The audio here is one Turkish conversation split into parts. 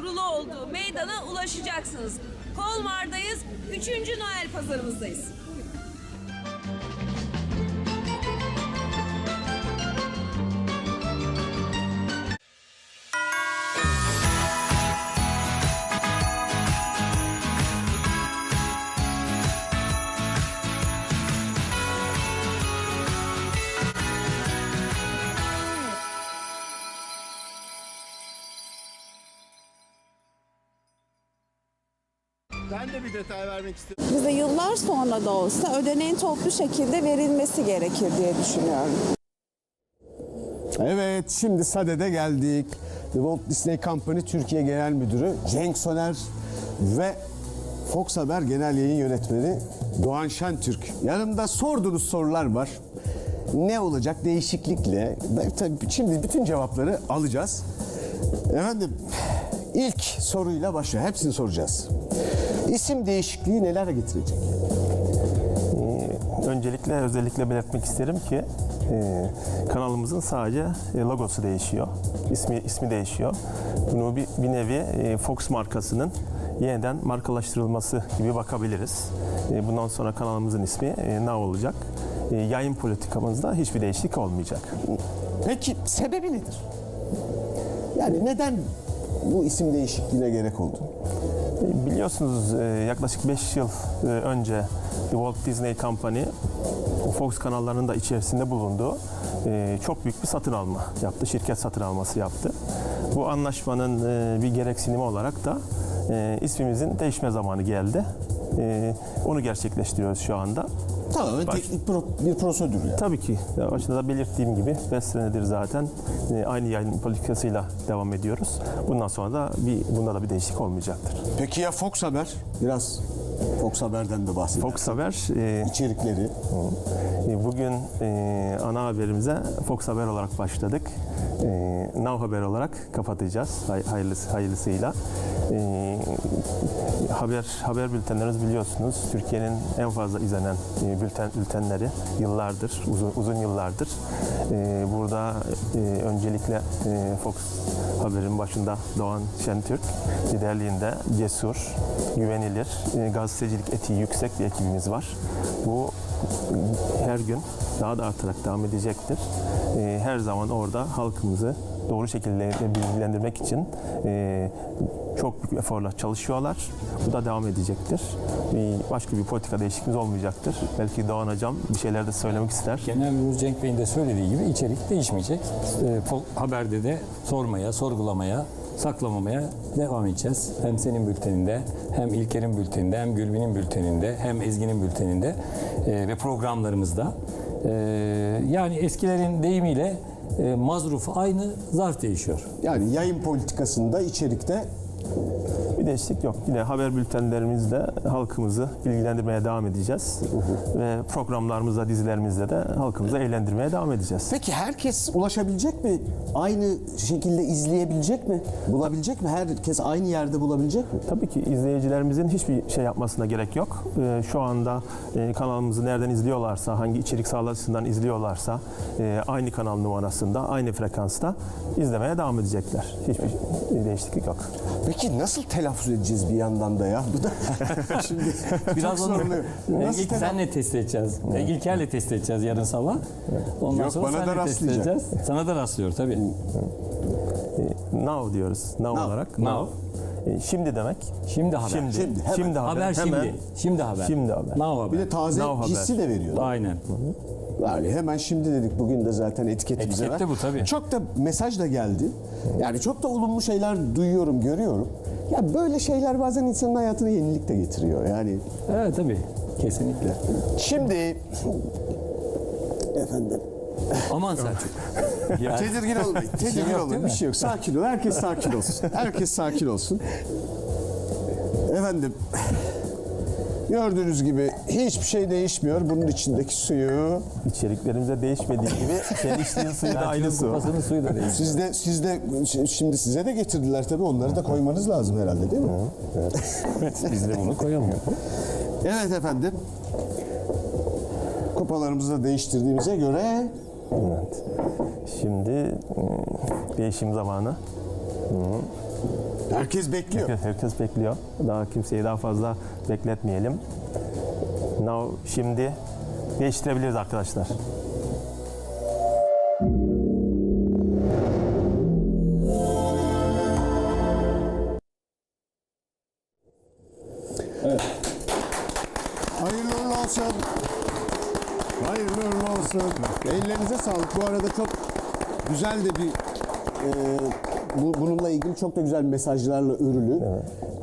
kurulu olduğu meydana ulaşacaksınız. Kolmar'dayız. 3. Noel pazarımızdayız. Ben de bir detay vermek istedim. Bize yıllar sonra da olsa ödeneğin toplu şekilde verilmesi gerekir diye düşünüyorum. Evet, şimdi Sade'de geldik. The Walt Disney Company Türkiye Genel Müdürü Cenk Soner ve Fox Haber Genel Yayın Yönetmeni Doğan Şentürk. Yanımda sorduğunuz sorular var. Ne olacak değişiklikle? Tabii şimdi bütün cevapları alacağız. Efendim, ilk soruyla başlıyor. Hepsini soracağız. İsim değişikliği neler getirecek? Öncelikle özellikle belirtmek isterim ki e, kanalımızın sadece e, logosu değişiyor. İsmi ismi değişiyor. Bunu bir, bir nevi e, Fox markasının yeniden markalaştırılması gibi bakabiliriz. E, bundan sonra kanalımızın ismi e, Now olacak. E, yayın politikamızda hiçbir değişiklik olmayacak. Peki sebebi nedir? Yani neden bu isim değişikliğine gerek oldu? Biliyorsunuz e, yaklaşık 5 yıl e, önce The Walt Disney Company Fox kanallarının da içerisinde bulunduğu e, çok büyük bir satın alma yaptı. Şirket satın alması yaptı. Bu anlaşmanın bir gereksinimi olarak da ismimizin değişme zamanı geldi. Onu gerçekleştiriyoruz şu anda. Tamamen Baş- teknik pro- bir prosedür yani. Tabii ki başta da belirttiğim gibi 5 senedir zaten e, aynı yayın politikasıyla devam ediyoruz. Bundan sonra da bir bunda da bir değişiklik olmayacaktır. Peki ya Fox Haber? Biraz Fox Haber'den de bahsedelim. Fox Haber e, İçerikleri. E, Bugün e, ana haberimize Fox Haber olarak başladık. E, Now Haber olarak kapatacağız hay- hayırlısı, hayırlısıyla. E, haber haber bültenlerimiz biliyorsunuz Türkiye'nin en fazla izlenen e, bülten bültenleri yıllardır, uzun, uzun yıllardır. E, burada e, öncelikle Fox Haber'in başında Doğan Şentürk liderliğinde cesur, güvenilir, e, gazetecilik etiği yüksek bir ekibimiz var. Bu her gün daha da artarak devam edecektir. Ee, Her zaman orada halkımızı doğru şekilde bilgilendirmek için e, çok büyük eforla çalışıyorlar. Bu da devam edecektir. Başka bir politika değişikliğimiz olmayacaktır. Belki Doğan Hocam bir şeyler de söylemek ister. Genel Müdür Cenk Bey'in de söylediği gibi içerik değişmeyecek. Fo- haberde de sormaya, sorgulamaya, saklamamaya devam edeceğiz. Hem senin bülteninde, hem İlker'in bülteninde, hem Gülbin'in bülteninde, hem Ezgi'nin bülteninde e, ve programlarımızda. E, yani eskilerin deyimiyle e, mazruf aynı, zarf değişiyor. Yani yayın politikasında, içerikte Bir değişiklik yok. Yine haber bültenlerimizde halkımızı bilgilendirmeye devam edeceğiz. Ve programlarımızda, dizilerimizde de halkımızı eğlendirmeye devam edeceğiz. Peki herkes ulaşabilecek mi? Aynı şekilde izleyebilecek mi? Bulabilecek mi? Herkes aynı yerde bulabilecek mi? Tabii ki izleyicilerimizin hiçbir şey yapmasına gerek yok. Ee, şu anda e, kanalımızı nereden izliyorlarsa, hangi içerik sağlayıcısından izliyorlarsa e, aynı kanal numarasında, aynı frekansta izlemeye devam edecekler. Hiçbir değişiklik yok. Peki nasıl telaffuz edeceğiz bir yandan da ya? Bu da şimdi Biraz onu Nasıl ilk telaffuz- senle test edeceğiz. E, İlker'le test edeceğiz yarın sabah. Ondan Yok, sonra bana da senle test rastlayacak. edeceğiz. Sana da rastlıyor tabii. Now diyoruz. Now, Now, olarak. now. E, Şimdi demek. Şimdi haber. Şimdi. Şimdi, hemen. Şimdi haber. Haber şimdi. Hemen. Şimdi haber. Şimdi haber. Now haber. Bir de taze Now haber. hissi de veriyor. Aynen. Yani hemen şimdi dedik bugün de zaten etiketimize Etikette var. bu tabii. Çok da mesaj da geldi. Yani çok da olumlu şeyler duyuyorum, görüyorum. Ya böyle şeyler bazen insanın hayatına yenilik de getiriyor. Yani Evet tabii. Kesinlikle. şimdi efendim Aman Selçuk. Ya, tedirgin olmayın. Tedirgin yok, değil olmayın. Bir şey yok. Sakin ol. Herkes sakin olsun. Herkes sakin olsun. Efendim gördüğünüz gibi hiçbir şey değişmiyor. Bunun içindeki suyu İçeriklerimize değişmediği gibi senin içtiğin suyu da aynı su. Kupasının suyu da değil. Siz de siz de şimdi size de getirdiler tabii onları da koymanız lazım herhalde değil mi? Biz de bunu koyalım. Evet efendim. Kupalarımızı da değiştirdiğimize göre Evet. Şimdi e, değişim zamanı. Herkes bekliyor. Herkes, herkes bekliyor. Daha kimseyi daha fazla bekletmeyelim. Now şimdi değiştirebiliriz arkadaşlar. Hayırlı uğurlu olsun. Hayırlı uğurlu olsun. Ellerinize sağlık. Bu arada çok güzel de bir e, bu, bununla ilgili çok da güzel mesajlarla örülü.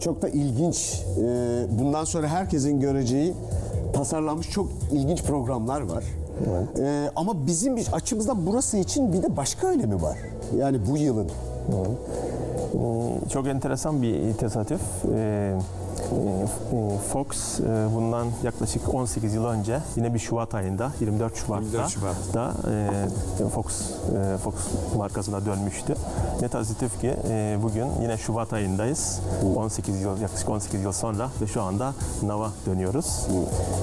Çok da ilginç. e, bundan sonra herkesin göreceği tasarlanmış çok ilginç programlar var. E, ama bizim bir açımızdan burası için bir de başka önemi var. Yani bu yılın. Ee, Çok enteresan bir tesadüf. Ee, Fox e, bundan yaklaşık 18 yıl önce yine bir Şubat ayında 24 Şubat'ta 24 Şubat. da e, Fox e, Fox markasına dönmüştü. Ne tesadüf ki e, bugün yine Şubat ayındayız. 18 yıl yaklaşık 18 yıl sonra ve şu anda Nava dönüyoruz.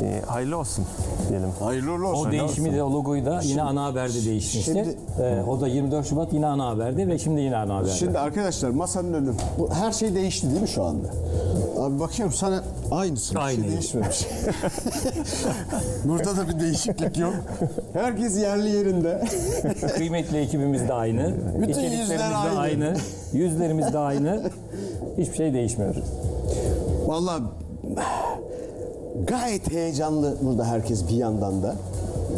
E, hayırlı olsun diyelim. Hayırlı olsun. O değişimi de o logoyu da yine ana haberde değişmişti. şimdi- Ee, o da 24 Şubat yine ana haberde ve şimdi yine ana haberde. Şimdi arkadaşlar masanın önü. Bu, her şey değişti değil mi şu anda? Abi bakıyorum sana aynısı. Bir Aynı. şey değişmemiş. Burada da bir değişiklik yok. Herkes yerli yerinde. Kıymetli ekibimiz de aynı. Bütün yüzler de aynı. aynı. Yüzlerimiz de aynı. Hiçbir şey değişmiyor. Vallahi gayet heyecanlı burada herkes bir yandan da.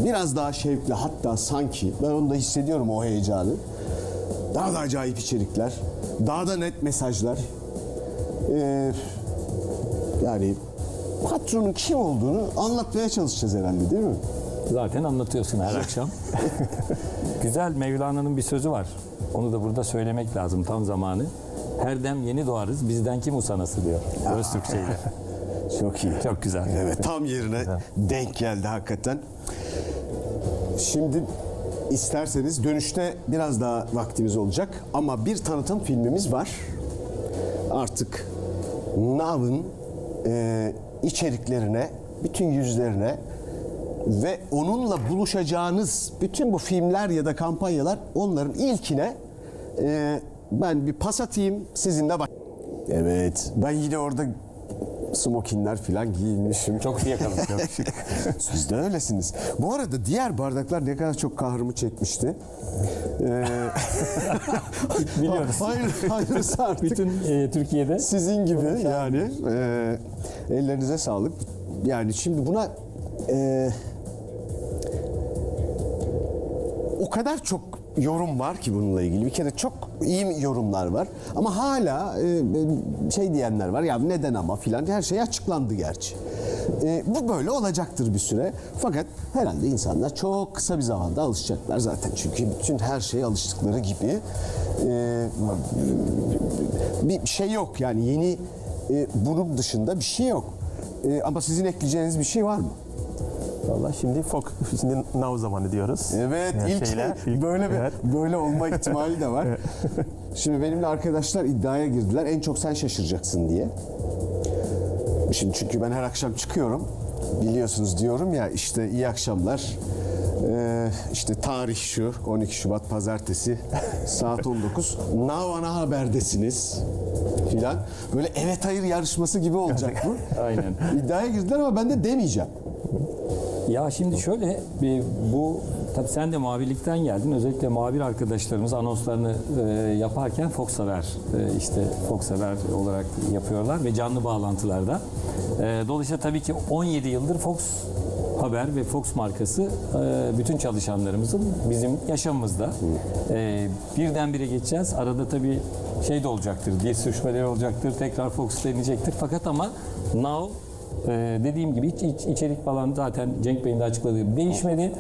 Biraz daha şevkli hatta sanki ben onu da hissediyorum o heyecanı. Daha da acayip içerikler. Daha da net mesajlar. Ee, yani patronun kim olduğunu anlatmaya çalışacağız herhalde değil mi? Zaten anlatıyorsun her akşam. Güzel Mevlana'nın bir sözü var. Onu da burada söylemek lazım tam zamanı. Her dem yeni doğarız bizden kim usanası diyor. Öz Türkçeyle. Çok iyi. Çok güzel. Evet tam yerine denk geldi hakikaten. Şimdi isterseniz dönüşte biraz daha vaktimiz olacak ama bir tanıtım filmimiz var. Artık Nav'ın e, içeriklerine, bütün yüzlerine ve onunla buluşacağınız bütün bu filmler ya da kampanyalar onların ilkine e, ben bir pas atayım sizinle bak. Evet ben yine orada smokinler falan giyinmişim. Çok iyi yakaladık. Siz de öylesiniz. Bu arada diğer bardaklar ne kadar çok kahrımı çekmişti. Ee, Biliyoruz. hayır, hayırlısı artık. Bütün e, Türkiye'de Sizin gibi yani. Ee, ellerinize sağlık. Yani şimdi buna e, o kadar çok yorum var ki bununla ilgili. Bir kere çok iyi yorumlar var. Ama hala e, şey diyenler var. Ya neden ama filan her şey açıklandı gerçi. E, bu böyle olacaktır bir süre. Fakat herhalde insanlar çok kısa bir zamanda alışacaklar zaten. Çünkü bütün her şeye alıştıkları gibi e, bir şey yok yani yeni e, bunun dışında bir şey yok. E, ama sizin ekleyeceğiniz bir şey var mı? Valla şimdi Fox, şimdi Now zamanı diyoruz. Evet, Her ilk şeyle, ilk- böyle bir evet. böyle olma ihtimali de var. Şimdi benimle arkadaşlar iddiaya girdiler. En çok sen şaşıracaksın diye. Şimdi çünkü ben her akşam çıkıyorum. Biliyorsunuz diyorum ya işte iyi akşamlar. Ee, işte tarih şu 12 Şubat pazartesi saat 19. Now ana haberdesiniz filan. Böyle evet hayır yarışması gibi olacak bu. Aynen. İddiaya girdiler ama ben de demeyeceğim. Ya şimdi şöyle bu tabii sen de muhabirlikten geldin. Özellikle muhabir arkadaşlarımız anonslarını e, yaparken Fox Haber e, işte Fox Haber olarak yapıyorlar ve canlı bağlantılarda. E, dolayısıyla tabii ki 17 yıldır Fox Haber ve Fox markası bütün çalışanlarımızın bizim yaşamımızda. Birdenbire geçeceğiz. Arada tabii şey de olacaktır. Dil sürüşmeleri olacaktır. Tekrar Fox deneyecektir. Fakat ama Now ee, dediğim gibi iç, iç- içerik falan zaten Cenk Bey'in de açıkladığı gibi değişmedi.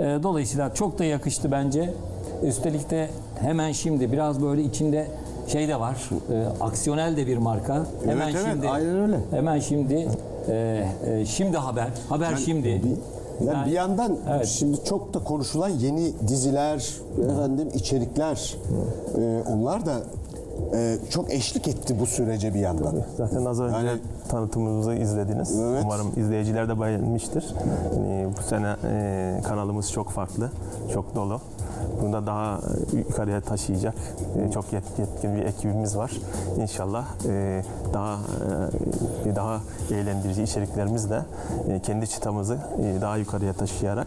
Ee, dolayısıyla çok da yakıştı bence. Üstelik de hemen şimdi biraz böyle içinde şey de var. e, aksiyonel de bir marka. Hemen evet, şimdi. aynen öyle. Hemen şimdi. e, e, şimdi haber. Haber şimdi. Yani Yani- bir yandan Evet. şimdi çok da konuşulan yeni diziler, efendim içerikler, e, onlar da e, çok eşlik etti bu sürece bir yandan. Zaten az önce Yani- tanıtımımızı izlediniz. Evet. Umarım izleyiciler de beğenmiştir. Yani bu sene e, kanalımız çok farklı, çok dolu. Bunda daha e, yukarıya taşıyacak e, çok yet- yetkin bir ekibimiz var. İnşallah e, daha e, daha eğlendirici içeriklerimizle e, kendi çıtamızı e, daha yukarıya taşıyarak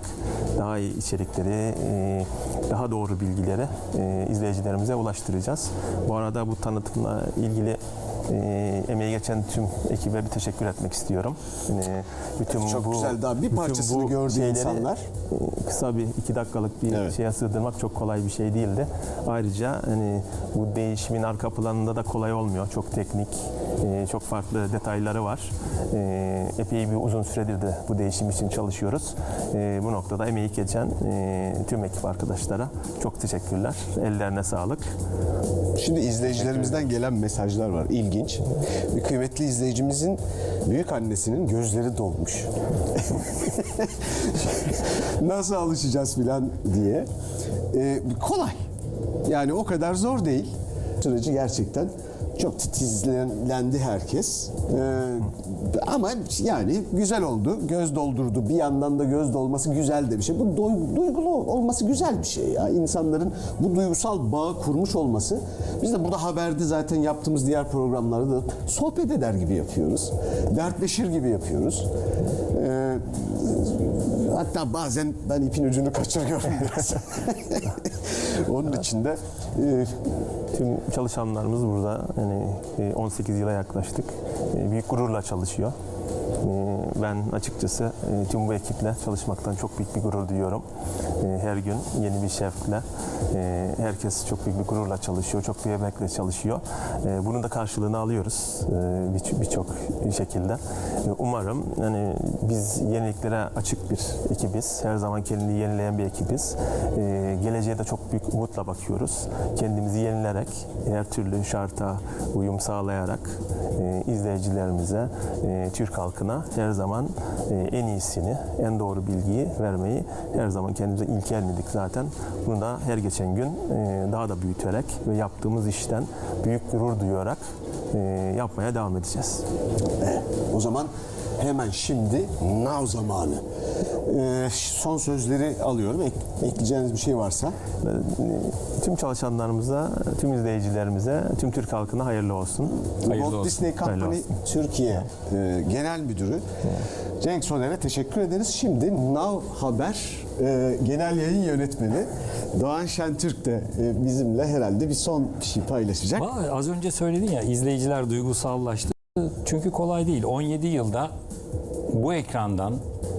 daha iyi içerikleri, e, daha doğru bilgileri e, izleyicilerimize ulaştıracağız. Bu arada bu tanıtımla ilgili e, emeği geçen tüm ekibe bir teşekkür etmek istiyorum. E, bütün Çok bu, güzel. Daha bir parçasını gördü insanlar. e, kısa bir iki dakikalık bir Evet. şeye sığdırmak çok kolay bir şey değildi. Ayrıca hani bu değişimin arka planında da kolay olmuyor. Çok teknik, e, çok farklı detayları var. E, epey bir uzun süredir de bu değişim için çalışıyoruz. E, bu noktada emeği geçen e, tüm ekip arkadaşlara çok teşekkürler. Ellerine sağlık. Şimdi izleyicilerimizden gelen mesajlar var. İlginç. Bir kıymetli izleyicimizin büyük annesinin gözleri dolmuş. Nasıl alışacağız filan diye. Ee, kolay. Yani o kadar zor değil. Süreci gerçekten çok titizlendi herkes. Ee, ama yani güzel oldu. Göz doldurdu. Bir yandan da göz dolması güzel de bir şey. Bu duygulu olması güzel bir şey ya. İnsanların bu duygusal bağı kurmuş olması. Biz de burada haberde zaten yaptığımız diğer programlarda da sohbet eder gibi yapıyoruz. Dertleşir gibi yapıyoruz. Hatta bazen ben ipin ucunu kaçırıyorum biraz. Onun için de e, Tüm çalışanlarımız burada yani e, 18 yıla yaklaştık. E, Büyük gururla çalışıyor. E, Ben açıkçası e, tüm bu ekiple çalışmaktan çok büyük bir gurur duyuyorum. E, Her gün yeni bir şefle e, herkes çok büyük bir gururla çalışıyor, çok bir emekle çalışıyor. E, Bunun da karşılığını alıyoruz e, bir- birçok şekilde. E, Umarım yani biz yeniliklere açık bir ekibiz. Her zaman kendini yenileyen bir ekibiz. E, Geleceğe de çok büyük umutla bakıyoruz. Kendimizi yenilerek, her türlü şarta uyum sağlayarak e, izleyicilerimize, e, Türk halkına her zaman e, en iyisini, en doğru bilgiyi vermeyi her zaman kendimize ilkelmedik zaten. Bunu da her geçen gün e, daha da büyüterek ve yaptığımız işten büyük gurur duyarak e, yapmaya devam edeceğiz. E, o zaman hemen şimdi now zamanı. Ee, son sözleri alıyorum. Ek, ekleyeceğiniz bir şey varsa. E, Tüm çalışanlarımıza, tüm izleyicilerimize, tüm Türk halkına hayırlı olsun. Hayırlı Walt olsun. Disney Company. Türkiye e, Genel Müdürü Cenk Soner'e teşekkür ederiz. Şimdi Now Haber e, Genel Yayın Yönetmeni Doğan Şentürk de e, bizimle herhalde bir son bir şey paylaşacak. Vallahi az önce söyledin ya izleyiciler duygusallaştı. Çünkü kolay değil. 17 yılda bu ekrandan,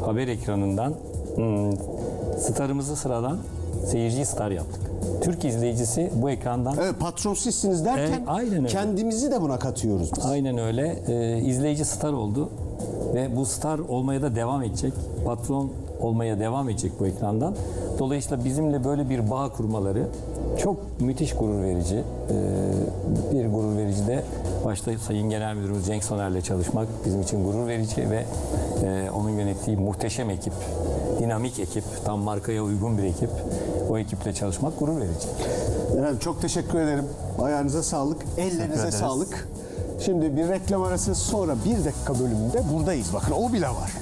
haber ekranından hmm, starımızı sıradan seyirciyi star yaptık. Türk izleyicisi bu ekrandan Evet patron sizsiniz derken E, aynen öyle. kendimizi de buna katıyoruz biz. aynen öyle e, izleyici star oldu ve bu star olmaya da devam edecek. Patron olmaya devam edecek bu ekrandan. Dolayısıyla bizimle böyle bir bağ kurmaları çok müthiş gurur verici. E, bir gurur verici de başta Sayın Genel Müdürümüz Cenk Soner'le çalışmak bizim için gurur verici ve e, onun yönettiği muhteşem ekip, dinamik ekip, tam markaya uygun bir ekip. O ekiple çalışmak gurur verici. Efendim çok teşekkür ederim. Ayağınıza sağlık, ellerinize sağlık. Şimdi bir reklam arası sonra bir dakika bölümünde buradayız. Bakın o bile var.